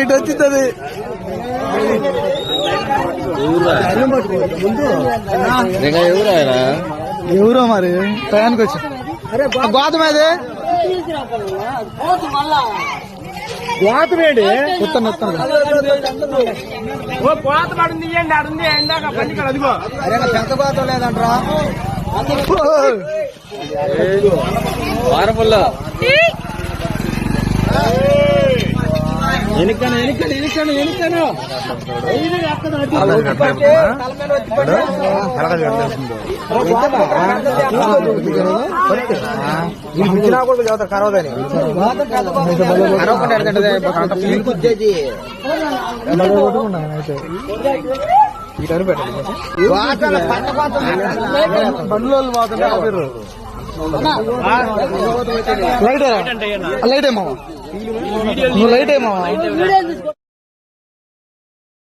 ఇటు వచ్చింది. ఎవరు మరి? టయానికి వచ్చి. గోతం అది గోతం ఏంటి? ఉత్తను ఉత్తను వారపుల్లో. ఎనికను ఎనికను ఎనికను ఎనికను బండ్లో పోతుంటే లైట్ లైట్ ఏమో నువ్వు లైట్ ఏమో.